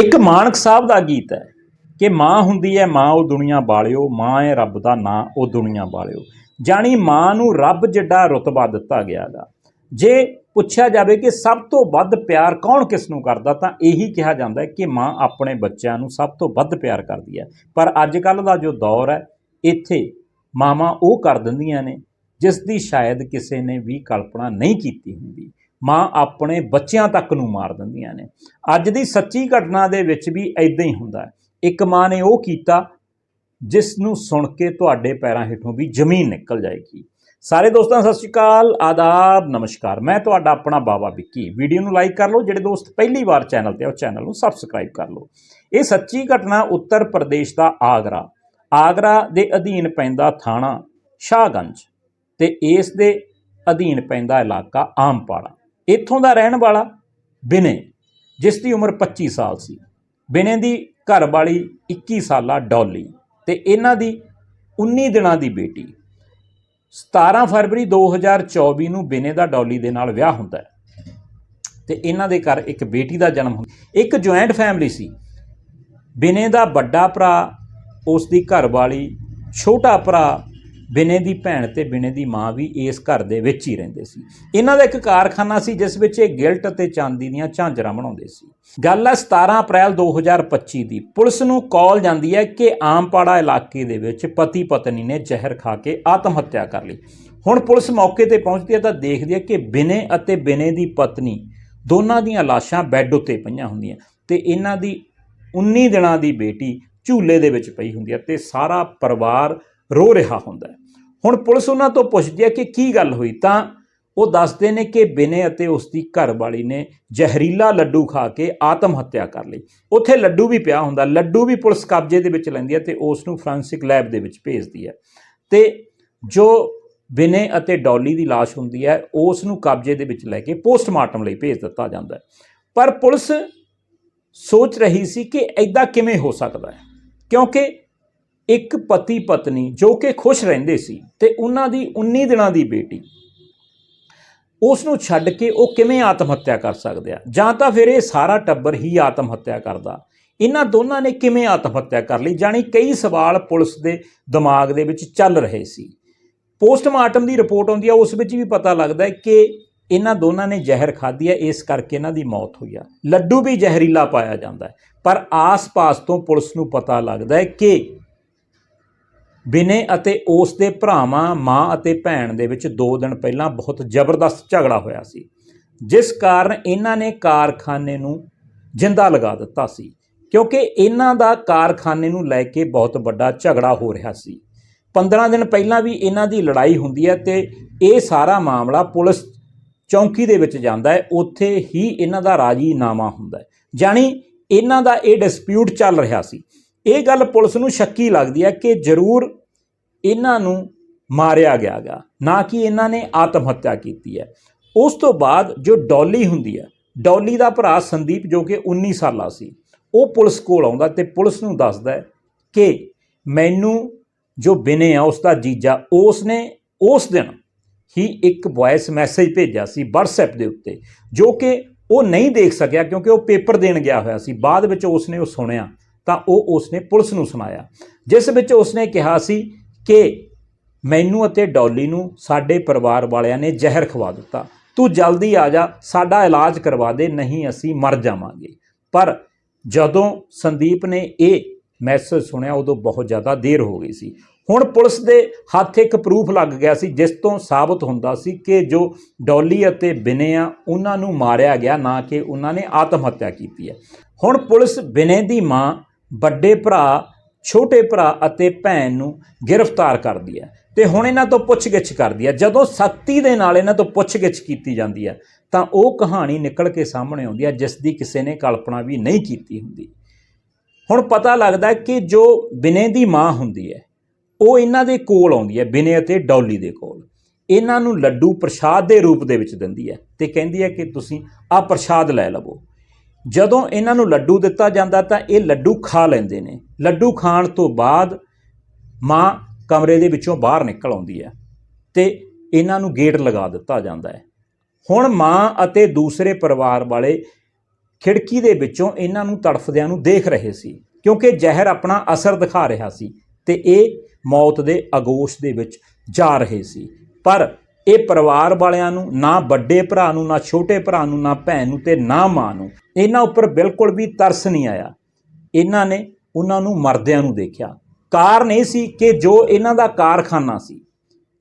ਇੱਕ ਮਾਨਕ ਸਾਹਿਬ ਦਾ ਗੀਤ ਹੈ ਕਿ ਮਾਂ ਹੁੰਦੀ ਹੈ ਮਾਂ ਉਹ ਦੁਨੀਆ ਬਾਲਿਓ ਮਾਂ ਹੈ ਰੱਬ ਦਾ ਨਾਂ, ਉਹ ਦੁਨੀਆ ਬਾਲਿਓ ਜਾਣੀ ਮਾਂ ਨੂੰ ਰੱਬ ਜਿੱਡਾ ਰਤਬਾ ਦਿੱਤਾ ਗਿਆ ਗਿਆਗਾ ਜੇ ਪੁੱਛਿਆ ਜਾਵੇ ਕਿ ਸਭ ਤੋਂ ਵੱਧ ਪਿਆਰ ਕੌਣ ਕਿਸ ਨੂੰ ਕਰਦਾ, ਤਾਂ ਇਹੀ ਕਿਹਾ ਜਾਂਦਾ ਹੈ ਕਿ ਮਾਂ ਆਪਣੇ ਬੱਚਿਆਂ ਨੂੰ ਸਭ ਤੋਂ ਵੱਧ ਪਿਆਰ ਕਰਦੀ ਹੈ ਪਰ ਅੱਜ ਕੱਲ ਦਾ ਜੋ ਦੌਰ ਹੈ ਇੱਥੇ ਮਾਵਾਂ ਉਹ ਕਰ ਦਿੰਦੀਆਂ ਨੇ, ਜਿਸ ਦੀ ਸ਼ਾਇਦ ਕਿਸੇ ਨੇ ਵੀ ਕਲਪਨਾ ਨਹੀਂ ਕੀਤੀ ਹੁੰਦੀ। ਮਾਂ ਆਪਣੇ ਬੱਚਿਆਂ ਤੱਕ ਨੂੰ ਮਾਰ ਦਿੰਦੀਆਂ ਨੇ। ਅੱਜ ਦੀ ਸੱਚੀ ਘਟਨਾ ਦੇ ਵਿੱਚ ਵੀ ਐਦਾਂ ਹੀ ਹੁੰਦਾ ਹੈ। ਇੱਕ ਮਾਂ ਨੇ ਉਹ ਕੀਤਾ ਜਿਸ ਨੂੰ ਸੁਣ ਕੇ ਤੁਹਾਡੇ ਪੈਰਾਂ ਹੇਠੋਂ ਵੀ ਜ਼ਮੀਨ ਨਿਕਲ ਜਾਏਗੀ। ਸਾਰੇ ਦੋਸਤਾਂ, ਸਤਿ ਸ਼੍ਰੀ ਅਕਾਲ, ਆਦਾਬ, ਨਮਸਕਾਰ। ਮੈਂ ਤੁਹਾਡਾ ਆਪਣਾ ਬਾਬਾ ਵਿੱਕੀ। ਵੀਡੀਓ ਨੂੰ ਲਾਈਕ ਕਰ ਲਓ, ਜਿਹੜੇ ਦੋਸਤ ਪਹਿਲੀ ਵਾਰ ਚੈਨਲ ਤੇ ਆ, ਉਹ ਚੈਨਲ ਨੂੰ ਸਬਸਕ੍ਰਾਈਬ ਕਰ ਲਓ। ਇਹ ਸੱਚੀ ਘਟਨਾ ਉੱਤਰ ਪ੍ਰਦੇਸ਼ ਦਾ ਆਗਰਾ। ਆਗਰਾ ਦੇ ਅਧੀਨ ਪੈਂਦਾ ਥਾਣਾ ਸ਼ਾਹਗੰਜ ਤੇ ਇਸ ਦੇ ਅਧੀਨ ਪੈਂਦਾ ਇਲਾਕਾ ਆਮਪਾੜਾ। ਇੱਥੋਂ ਦਾ ਰਹਿਣ ਵਾਲਾ ਬਿਨੇ, ਜਿਸ ਦੀ ਉਮਰ 25 ਸਾਲ ਸੀ, ਬਿਨੇ ਦੀ ਘਰਵਾਲੀ 21 ਸਾਲਾ ਡੌਲੀ ਤੇ ਇਹਨਾਂ ਦੀ 19 ਦਿਨਾਂ ਦੀ ਬੇਟੀ। 17 ਫਰਵਰੀ 2024 ਨੂੰ ਬਿਨੇ ਦਾ ਡੌਲੀ ਦੇ ਨਾਲ ਵਿਆਹ ਹੁੰਦਾ ਹੈ ਤੇ ਇਹਨਾਂ ਦੇ ਘਰ ਇੱਕ ਬੇਟੀ ਦਾ ਜਨਮ ਹੁੰਦਾ ਇੱਕ ਜੁਆਇੰਟ ਫੈਮਿਲੀ ਸੀ। ਬਿਨੇ ਦਾ ਵੱਡਾ ਭਰਾ, ਉਸ ਦੀ ਘਰਵਾਲੀ ਛੋਟਾ ਭਰਾ ਬਿਨੇ ਦੀ ਭੈਣ ਤੇ ਬਿਨੇ ਦੀ ਮਾਂ ਵੀ ਇਸ ਘਰ ਦੇ ਵਿੱਚ ਹੀ ਰਹਿੰਦੇ ਸੀ। ਇਹਨਾਂ ਦਾ ਇੱਕ ਕਾਰਖਾਨਾ ਸੀ, ਜਿਸ ਵਿੱਚ ਇਹ ਗਿਲਟ ਅਤੇ ਚਾਂਦੀ ਦੀਆਂ ਝਾਂਜਰਾਂ ਬਣਾਉਂਦੇ ਸੀ। ਗੱਲ ਹੈ 17 ਅਪ੍ਰੈਲ 2025 ਦੀ। ਪੁਲਿਸ ਨੂੰ ਕਾਲ ਜਾਂਦੀ ਹੈ ਕਿ ਆਮਪਾੜਾ ਇਲਾਕੇ ਦੇ ਵਿੱਚ ਪਤੀ ਪਤਨੀ ਨੇ ਜ਼ਹਿਰ ਖਾ ਕੇ ਆਤਮ ਹੱਤਿਆ ਕਰ ਲਈ। ਹੁਣ ਪੁਲਿਸ ਮੌਕੇ ਤੇ ਪਹੁੰਚਦੀ ਹੈ ਤਾਂ ਦੇਖਦੀ ਹੈ ਕਿ ਬਿਨੇ ਅਤੇ ਬਿਨੇ ਦੀ ਪਤਨੀ ਦੋਨਾਂ ਦੀਆਂ ਲਾਸ਼ਾਂ ਬੈੱਡ ਉੱਤੇ ਪਈਆਂ ਹੁੰਦੀਆਂ ਤੇ ਇਹਨਾਂ ਦੀ 19 ਦਿਨਾਂ ਦੀ ਬੇਟੀ ਝੂਲੇ ਦੇ ਵਿੱਚ ਪਈ ਹੁੰਦੀ ਹੈ ਤੇ ਸਾਰਾ ਪਰਿਵਾਰ ਰੋ ਰਿਹਾ ਹੁੰਦਾ ਹੈ। ਹੁਣ ਪੁਲਿਸ ਉਹਨਾਂ ਤੋਂ ਪੁੱਛਦੀ ਹੈ ਕਿ ਕੀ ਗੱਲ ਹੋਈ? ਤਾਂ ਉਹ ਦੱਸਦੇ ਨੇ ਕਿ ਬਿਨੇ ਅਤੇ ਉਸ ਦੀ ਘਰਵਾਲੀ ਨੇ ਜ਼ਹਿਰੀਲਾ ਲੱਡੂ ਖਾ ਕੇ ਆਤਮ ਹੱਤਿਆ ਕਰ ਲਈ। ਉੱਥੇ ਲੱਡੂ ਵੀ ਪਿਆ ਹੁੰਦਾ, ਲੱਡੂ ਵੀ ਪੁਲਿਸ ਕਬਜ਼ੇ ਦੇ ਵਿੱਚ ਲੈਂਦੀ ਹੈ ਤੇ ਉਸ ਨੂੰ ਫ੍ਰਾਂਸਿਕ ਲੈਬ ਦੇ ਵਿੱਚ ਭੇਜਦੀ ਹੈ। ਤੇ ਜੋ ਬਿਨੇ ਅਤੇ ਡੌਲੀ ਦੀ ਲਾਸ਼ ਹੁੰਦੀ ਹੈ ਉਸ ਨੂੰ ਕਬਜ਼ੇ ਦੇ ਵਿੱਚ ਲੈ ਕੇ ਪੋਸਟਮਾਰਟਮ ਲਈ ਭੇਜ ਦਿੱਤਾ ਜਾਂਦਾ ਹੈ। ਪਰ ਪੁਲਿਸ ਸੋਚ ਰਹੀ ਸੀ ਕਿ ਐਦਾਂ ਕਿਵੇਂ ਹੋ ਸਕਦਾ ਹੈ? ਕਿਉਂਕਿ ਇੱਕ ਪਤੀ ਪਤਨੀ ਜੋ ਕਿ ਖੁਸ਼ ਰਹਿੰਦੇ ਸੀ ਤੇ ਉਹਨਾਂ ਦੀ 19 ਦਿਨਾਂ ਦੀ ਬੇਟੀ। ਉਸ ਨੂੰ ਛੱਡ ਕੇ ਉਹ ਕਿਵੇਂ ਆਤਮ ਹੱਤਿਆ ਕਰ ਸਕਦੇ ਆ? ਜਾਂ ਤਾਂ ਫਿਰ ਇਹ ਸਾਰਾ ਟੱਬਰ ਹੀ ਆਤਮ ਹੱਤਿਆ ਕਰਦਾ। ਇਹਨਾਂ ਦੋਨਾਂ ਨੇ ਕਿਵੇਂ ਆਤਮ ਹੱਤਿਆ ਕਰ ਲਈ? ਜਾਣੀ ਕਈ ਸਵਾਲ ਪੁਲਿਸ ਦੇ ਦਿਮਾਗ ਦੇ ਵਿੱਚ ਚੱਲ ਰਹੇ ਸੀ। ਪੋਸਟਮਾਰਟਮ ਦੀ ਰਿਪੋਰਟ ਆਉਂਦੀ ਆ, ਉਸ ਵਿੱਚ ਵੀ ਪਤਾ ਲੱਗਦਾ ਹੈ ਕਿ ਇਹਨਾਂ ਦੋਨਾਂ ਨੇ ਜ਼ਹਿਰ ਖਾਧੀ ਹੈ ਇਸ ਕਰਕੇ ਇਹਨਾਂ ਦੀ ਮੌਤ ਹੋਈ ਆ। ਲੱਡੂ ਵੀ ਜ਼ਹਿਰੀਲਾ ਪਾਇਆ ਜਾਂਦਾ ਹੈ। ਪਰ ਆਸ-ਪਾਸ ਤੋਂ ਪੁਲਿਸ ਨੂੰ ਪਤਾ ਲੱਗਦਾ ਹੈ ਕਿ ਬਿਨੇ ਅਤੇ ਉਸ ਦੇ ਭਰਾਵਾਂ, ਮਾਂ ਅਤੇ ਭੈਣ ਦੇ ਵਿੱਚ 2 ਦਿਨ ਪਹਿਲਾਂ ਬਹੁਤ ਜ਼ਬਰਦਸਤ ਝਗੜਾ ਹੋਇਆ ਸੀ, ਜਿਸ ਕਾਰਨ ਇਹਨਾਂ ਨੇ ਕਾਰਖਾਨੇ ਨੂੰ ਜਿੰਦਾ ਲਗਾ ਦਿੱਤਾ ਸੀ, ਕਿਉਂਕਿ ਇਹਨਾਂ ਦਾ ਕਾਰਖਾਨੇ ਨੂੰ ਲੈ ਕੇ ਬਹੁਤ ਵੱਡਾ ਝਗੜਾ ਹੋ ਰਿਹਾ ਸੀ। 15 ਦਿਨ ਪਹਿਲਾਂ ਵੀ ਇਹਨਾਂ ਦੀ ਲੜਾਈ ਹੁੰਦੀ ਹੈ ਤੇ ਇਹ ਸਾਰਾ ਮਾਮਲਾ ਪੁਲਿਸ ਚੌਂਕੀ ਦੇ ਵਿੱਚ ਜਾਂਦਾ ਹੈ, ਉੱਥੇ ਹੀ ਇਹਨਾਂ ਦਾ ਰਾਜੀਨਾਮਾ ਹੁੰਦਾ ਹੈ। ਜਾਣੀ ਇਹਨਾਂ ਦਾ ਇਹ ਡਿਸਪਿਊਟ ਚੱਲ ਰਿਹਾ ਸੀ ਇਹ ਗੱਲ ਪੁਲਿਸ ਨੂੰ ਸ਼ੱਕੀ ਲੱਗਦੀ ਹੈ ਕਿ ਜ਼ਰੂਰ ਇਹਨਾਂ ਨੂੰ ਮਾਰਿਆ ਗਿਆਗਾ, ਨਾ ਕਿ ਇਹਨਾਂ ਨੇ ਆਤਮ ਹੱਤਿਆ ਕੀਤੀ ਹੈ। ਉਸ ਤੋਂ ਬਾਅਦ ਜੋ ਡੌਲੀ ਹੁੰਦੀ ਹੈ, ਡੌਲੀ ਦਾ ਭਰਾ ਸੰਦੀਪ ਜੋ ਕਿ 19 ਸਾਲਾ ਸੀ, ਉਹ ਪੁਲਿਸ ਕੋਲ ਆਉਂਦਾ ਤੇ ਪੁਲਿਸ ਨੂੰ ਦੱਸਦਾ ਹੈ ਕਿ ਮੈਨੂੰ ਜੋ ਬਿਨੇ ਆ ਉਸ ਦਾ ਜੀਜਾ ਉਸ ਨੇ ਉਸ ਦਿਨ ਹੀ ਇੱਕ ਵੌਇਸ ਮੈਸੇਜ ਭੇਜਿਆ ਸੀ WhatsApp ਦੇ ਉੱਤੇ, ਜੋ ਕਿ ਉਹ ਨਹੀਂ ਦੇਖ ਸਕਿਆ ਕਿਉਂਕਿ ਉਹ ਪੇਪਰ ਦੇਣ ਗਿਆ ਹੋਇਆ ਸੀ। ਬਾਅਦ ਵਿੱਚ ਉਸ ਨੇ ਉਹ ਸੁਣਿਆ। ਤਾਂ ਉਹ ਉਸਨੇ ਪੁਲਿਸ ਨੂੰ ਸੁਣਾਇਆ। ਜਿਸ ਵਿੱਚ ਉਸਨੇ ਕਿਹਾ ਸੀ ਕਿ ਮੈਨੂੰ ਅਤੇ ਡੌਲੀ ਨੂੰ ਸਾਡੇ ਪਰਿਵਾਰ ਵਾਲਿਆਂ ਨੇ ਜ਼ਹਿਰ ਖਵਾ ਦਿੱਤਾ। ਤੂੰ ਜਲਦੀ ਆ ਜਾ, ਸਾਡਾ ਇਲਾਜ ਕਰਵਾ ਦੇ, ਨਹੀਂ ਅਸੀਂ ਮਰ ਜਾਵਾਂਗੇ। ਪਰ ਜਦੋਂ ਸੰਦੀਪ ਨੇ ਇਹ ਮੈਸੇਜ ਸੁਣਿਆ, ਉਦੋਂ ਬਹੁਤ ਜ਼ਿਆਦਾ ਦੇਰ ਹੋ ਗਈ ਸੀ। ਹੁਣ ਪੁਲਿਸ ਦੇ ਹੱਥ ਇੱਕ ਪ੍ਰੂਫ ਲੱਗ ਗਿਆ ਸੀ, ਜਿਸ ਤੋਂ ਸਾਬਤ ਹੁੰਦਾ ਸੀ ਕਿ ਜੋ ਡੌਲੀ ਅਤੇ ਬਿਨੇ ਆ, ਉਹਨਾਂ ਨੂੰ ਮਾਰਿਆ ਗਿਆ, ਨਾ ਕਿ ਉਹਨਾਂ ਨੇ ਆਤਮ ਹੱਤਿਆ ਕੀਤੀ ਹੈ। ਹੁਣ ਪੁਲਿਸ ਬਿਨੇ ਦੀ ਮਾਂ ਵੱਡੇ ਭਰਾ, ਛੋਟੇ ਭਰਾ ਅਤੇ ਭੈਣ ਨੂੰ ਗ੍ਰਿਫਤਾਰ ਕਰਦੀ ਹੈ ਤੇ ਹੁਣ ਇਹਨਾਂ ਤੋਂ ਪੁੱਛਗਿੱਛ ਕਰਦੀ ਹੈ। ਜਦੋਂ ਸਖਤੀ ਦੇ ਨਾਲ ਇਹਨਾਂ ਤੋਂ ਪੁੱਛਗਿੱਛ ਕੀਤੀ ਜਾਂਦੀ ਹੈ, ਤਾਂ ਉਹ ਕਹਾਣੀ ਨਿਕਲ ਕੇ ਸਾਹਮਣੇ ਆਉਂਦੀ ਹੈ, ਜਿਸ ਦੀ ਕਿਸੇ ਨੇ ਕਲਪਨਾ ਵੀ ਨਹੀਂ ਕੀਤੀ ਹੁੰਦੀ। ਹੁਣ ਪਤਾ ਲੱਗਦਾ ਕਿ ਜੋ ਬਿਨੇ ਦੀ ਮਾਂ ਹੁੰਦੀ ਹੈ, ਉਹ ਇਹਨਾਂ ਦੇ ਕੋਲ ਆਉਂਦੀ ਹੈ, ਬਿਨੇ ਅਤੇ ਡੌਲੀ ਦੇ ਕੋਲ। ਇਹਨਾਂ ਨੂੰ ਲੱਡੂ ਪ੍ਰਸ਼ਾਦ ਦੇ ਰੂਪ ਦੇ ਵਿੱਚ ਦਿੰਦੀ ਹੈ ਤੇ ਕਹਿੰਦੀ ਹੈ ਕਿ ਤੁਸੀਂ ਆ ਪ੍ਰਸ਼ਾਦ ਲੈ ਲਵੋ। ਜਦੋਂ ਇਹਨਾਂ ਨੂੰ ਲੱਡੂ ਦਿੱਤਾ ਜਾਂਦਾ ਤਾਂ ਇਹ ਲੱਡੂ ਖਾ ਲੈਂਦੇ ਨੇ। ਲੱਡੂ ਖਾਣ ਤੋਂ ਬਾਅਦ ਮਾਂ ਕਮਰੇ ਦੇ ਵਿੱਚੋਂ ਬਾਹਰ ਨਿਕਲ ਆਉਂਦੀ ਹੈ ਤੇ ਇਹਨਾਂ ਨੂੰ ਗੇਟ ਲਗਾ ਦਿੱਤਾ ਜਾਂਦਾ ਹੈ। ਹੁਣ ਮਾਂ ਅਤੇ ਦੂਸਰੇ ਪਰਿਵਾਰ ਵਾਲੇ ਖਿੜਕੀ ਦੇ ਵਿੱਚੋਂ ਇਹਨਾਂ ਨੂੰ ਤੜਫਦਿਆਂ ਨੂੰ ਦੇਖ ਰਹੇ ਸੀ, ਕਿਉਂਕਿ ਜ਼ਹਿਰ ਆਪਣਾ ਅਸਰ ਦਿਖਾ ਰਿਹਾ ਸੀ ਤੇ ਇਹ ਮੌਤ ਦੇ ਅਗੋਸ਼ ਦੇ ਵਿੱਚ ਜਾ ਰਹੇ ਸੀ। ਪਰ ਇਹ ਪਰਿਵਾਰ ਵਾਲਿਆਂ ਨੂੰ, ਨਾ ਵੱਡੇ ਭਰਾ ਨੂੰ, ਨਾ ਛੋਟੇ ਭਰਾ ਨੂੰ, ਨਾ ਭੈਣ ਨੂੰ ਤੇ ਨਾ ਮਾਂ ਨੂੰ ਇਹਨਾਂ ਉੱਪਰ ਬਿਲਕੁਲ ਵੀ ਤਰਸ ਨਹੀਂ ਆਇਆ। ਇਹਨਾਂ ਨੇ ਉਹਨਾਂ ਨੂੰ ਮਰਦਿਆਂ ਨੂੰ ਦੇਖਿਆ। ਕਾਰਨ ਇਹ ਸੀ ਕਿ ਜੋ ਇਹਨਾਂ ਦਾ ਕਾਰਖਾਨਾ ਸੀ,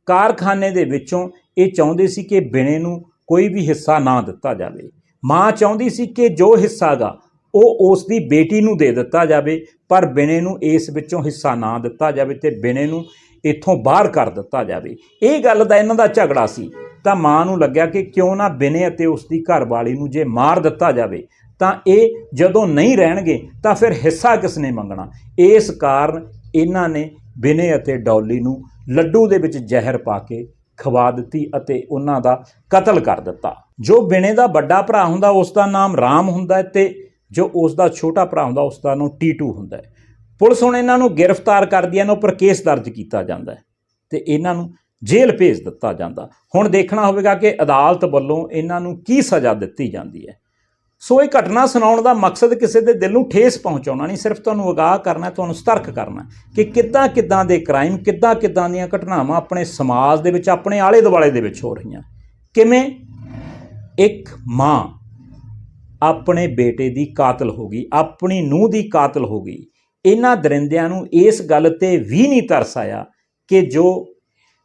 ਕਾਰਖਾਨੇ ਦੇ ਵਿੱਚੋਂ ਇਹ ਚਾਹੁੰਦੇ ਸੀ ਕਿ ਬਿਨੇ ਨੂੰ ਕੋਈ ਵੀ ਹਿੱਸਾ ਨਾ ਦਿੱਤਾ ਜਾਵੇ। ਮਾਂ ਚਾਹੁੰਦੀ ਸੀ ਕਿ ਜੋ ਹਿੱਸਾ ਗਾ, ਉਹ ਉਸ ਦੀ ਬੇਟੀ ਨੂੰ ਦੇ ਦਿੱਤਾ ਜਾਵੇ, ਪਰ ਬਿਨੇ ਨੂੰ ਇਸ ਵਿੱਚੋਂ ਹਿੱਸਾ ਨਾ ਦਿੱਤਾ ਜਾਵੇ ਤੇ ਬਿਨੇ ਨੂੰ ਇੱਥੋਂ ਬਾਹਰ ਕਰ ਦਿੱਤਾ ਜਾਵੇ। ਇਹ ਗੱਲ ਦਾ ਇਹਨਾਂ ਦਾ ਝਗੜਾ ਸੀ। ਤਾਂ ਮਾਂ ਨੂੰ ਲੱਗਿਆ ਕਿ ਕਿਉਂ ਨਾ ਬਿਨੇ ਅਤੇ ਉਸ ਦੀ ਘਰਵਾਲੀ ਨੂੰ ਜੇ ਮਾਰ ਦਿੱਤਾ ਜਾਵੇ, ਤਾਂ ਇਹ ਜਦੋਂ ਨਹੀਂ ਰਹਿਣਗੇ, ਤਾਂ ਫਿਰ ਹਿੱਸਾ ਕਿਸ ਨੇ ਮੰਗਣਾ? ਇਸ ਕਾਰਨ ਇਹਨਾਂ ਨੇ ਬਿਨੇ ਅਤੇ ਡੌਲੀ ਨੂੰ ਲੱਡੂ ਦੇ ਵਿੱਚ ਜ਼ਹਿਰ ਪਾ ਕੇ ਖਵਾ ਦਿੱਤੀ ਅਤੇ ਉਹਨਾਂ ਦਾ ਕਤਲ ਕਰ ਦਿੱਤਾ। ਜੋ ਬਿਨੇ ਦਾ ਵੱਡਾ ਭਰਾ ਹੁੰਦਾ ਉਸ ਦਾ ਨਾਮ ਰਾਮ ਹੁੰਦਾ ਹੈ ਤੇ ਜੋ ਉਸ ਦਾ ਛੋਟਾ ਭਰਾ ਹੁੰਦਾ ਉਸ ਦਾ ਨਾਮ ਟੀਟੂ ਹੁੰਦਾ ਹੈ। ਪੁਲਿਸ ਹੁਣ ਇਹਨਾਂ ਨੂੰ ਗ੍ਰਿਫਤਾਰ ਕਰਦੀ ਹੈ, ਇਹਨਾਂ ਉੱਪਰ ਕੇਸ ਦਰਜ ਕੀਤਾ ਜਾਂਦਾ ਹੈ ਤੇ ਇਹਨਾਂ ਨੂੰ ਜੇਲ੍ਹ ਭੇਜ ਦਿੱਤਾ ਜਾਂਦਾ। ਹੁਣ ਦੇਖਣਾ ਹੋਵੇਗਾ ਕਿ ਅਦਾਲਤ ਵੱਲੋਂ ਇਹਨਾਂ ਨੂੰ ਕੀ ਸਜ਼ਾ ਦਿੱਤੀ ਜਾਂਦੀ ਹੈ। ਸੋ ਇਹ ਘਟਨਾ ਸੁਣਾਉਣ ਦਾ ਮਕਸਦ ਕਿਸੇ ਦੇ ਦਿਲ ਨੂੰ ਠੇਸ ਪਹੁੰਚਾਉਣਾ ਨਹੀਂ, ਸਿਰਫ ਤੁਹਾਨੂੰ ਅਗਾਹ ਕਰਨਾ ਤੁਹਾਨੂੰ ਸਤਰਕ ਕਰਨਾ ਕਿ ਕਿੱਦਾਂ ਕਿੱਦਾਂ ਦੇ ਕ੍ਰਾਈਮ ਕਿੱਦਾਂ ਕਿੱਦਾਂ ਦੀਆਂ ਘਟਨਾਵਾਂ ਆਪਣੇ ਸਮਾਜ ਦੇ ਵਿੱਚ, ਆਪਣੇ ਆਲੇ ਦੁਆਲੇ ਦੇ ਵਿੱਚ ਹੋ ਰਹੀਆਂ। ਕਿਵੇਂ? ਇੱਕ ਮਾਂ ਆਪਣੇ ਬੇਟੇ ਦੀ ਕਾਤਲ ਹੋ ਗਈ, ਆਪਣੀ ਨੂੰਹ ਦੀ ਕਾਤਲ ਹੋ ਗਈ। ਇਹਨਾਂ ਦਰਿੰਦਿਆਂ ਨੂੰ ਇਸ ਗੱਲ ਤੇ ਵੀ ਨਹੀਂ ਤਰਸ ਆਇਆ ਕਿ ਜੋ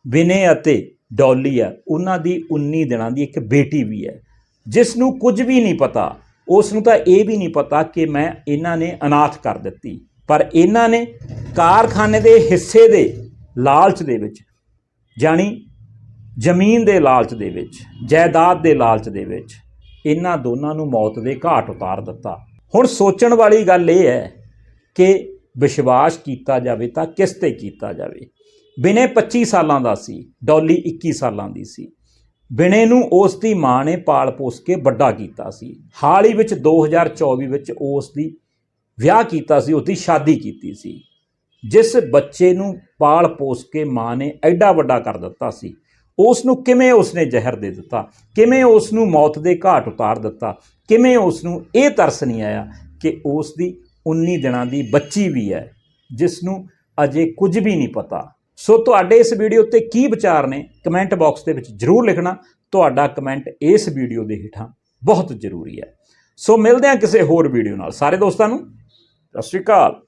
ਵਿਨੇ ਅਤੇ ਡੌਲੀ ਆ ਉਹਨਾਂ ਦੀ 19 ਦਿਨਾਂ ਦੀ ਇੱਕ ਬੇਟੀ ਵੀ ਹੈ। ਜਿਸ ਨੂੰ ਕੁਝ ਵੀ ਨਹੀਂ ਪਤਾ, ਉਸ ਨੂੰ ਤਾਂ ਇਹ ਵੀ ਨਹੀਂ ਪਤਾ ਕਿ ਮੈਂ ਇਹਨਾਂ ਨੇ ਅਨਾਥ ਕਰ ਦਿੱਤੀ। ਪਰ ਇਹਨਾਂ ਨੇ ਕਾਰਖਾਨੇ ਦੇ ਹਿੱਸੇ ਦੇ ਲਾਲਚ ਦੇ ਵਿੱਚ, ਜਾਣੀ ਜ਼ਮੀਨ ਦੇ ਲਾਲਚ ਦੇ ਵਿੱਚ, ਜਾਇਦਾਦ ਦੇ ਲਾਲਚ ਦੇ ਵਿੱਚ, ਇਹਨਾਂ ਦੋਨਾਂ ਨੂੰ ਮੌਤ ਦੇ ਘਾਟ ਉਤਾਰ ਦਿੱਤਾ। ਹੁਣ ਸੋਚਣ ਵਾਲੀ ਗੱਲ ਇਹ ਹੈ ਕਿ ਵਿਸ਼ਵਾਸ ਕੀਤਾ ਜਾਵੇ ਤਾਂ ਕਿਸ ਤੇ ਕੀਤਾ ਜਾਵੇ? ਬਿਨੇ 25 ਸਾਲਾਂ ਦਾ ਸੀ, ਡੌਲੀ 21 ਸਾਲਾਂ ਦੀ ਸੀ। ਬਿਨੇ ਨੂੰ ਉਸ ਦੀ ਮਾਂ ਨੇ ਪਾਲ ਪੋਸ ਕੇ ਵੱਡਾ ਕੀਤਾ ਸੀ। ਹਾਲ ਹੀ ਵਿੱਚ 2024 ਵਿੱਚ ਉਸ ਦੀ ਵਿਆਹ ਕੀਤਾ ਸੀ, ਉਸ ਦੀ ਸ਼ਾਦੀ ਕੀਤੀ ਸੀ। ਜਿਸ ਬੱਚੇ ਨੂੰ ਪਾਲ ਪੋਸ ਕੇ ਮਾਂ ਨੇ ਐਡਾ ਵੱਡਾ ਕਰ ਦਿੱਤਾ ਸੀ। ਉਸ ਨੂੰ ਕਿਵੇਂ ਉਸਨੇ ਜ਼ਹਿਰ ਦੇ ਦਿੱਤਾ? ਕਿਵੇਂ ਉਸ ਨੂੰ ਮੌਤ ਦੇ ਘਾਟ ਉਤਾਰ ਦਿੱਤਾ? ਕਿਵੇਂ ਉਸ ਨੂੰ ਇਹ ਤਰਸ ਨਹੀਂ ਆਇਆ ਕਿ ਉਸ ਦੀ 19 ਦਿਨਾਂ ਦੀ ਬੱਚੀ ਵੀ ਹੈ ਜਿਸ ਨੂੰ ਅਜੇ ਕੁਝ ਵੀ ਨਹੀਂ ਪਤਾ। ਸੋ ਤੁਹਾਡੇ ਇਸ ਵੀਡੀਓ ਤੇ ਕੀ ਵਿਚਾਰ ਨੇ, ਕਮੈਂਟ ਬਾਕਸ ਦੇ ਵਿੱਚ ਜਰੂਰ ਲਿਖਣਾ। ਤੁਹਾਡਾ ਕਮੈਂਟ ਇਸ ਵੀਡੀਓ ਦੇ ਹੇਠਾਂ ਬਹੁਤ ਜ਼ਰੂਰੀ ਹੈ। ਸੋ ਮਿਲਦੇ ਹਾਂ ਕਿਸੇ ਹੋਰ ਵੀਡੀਓ ਨਾਲ। ਸਾਰੇ ਦੋਸਤਾਂ ਨੂੰ, ਸਤਿ ਸ਼੍ਰੀ ਅਕਾਲ।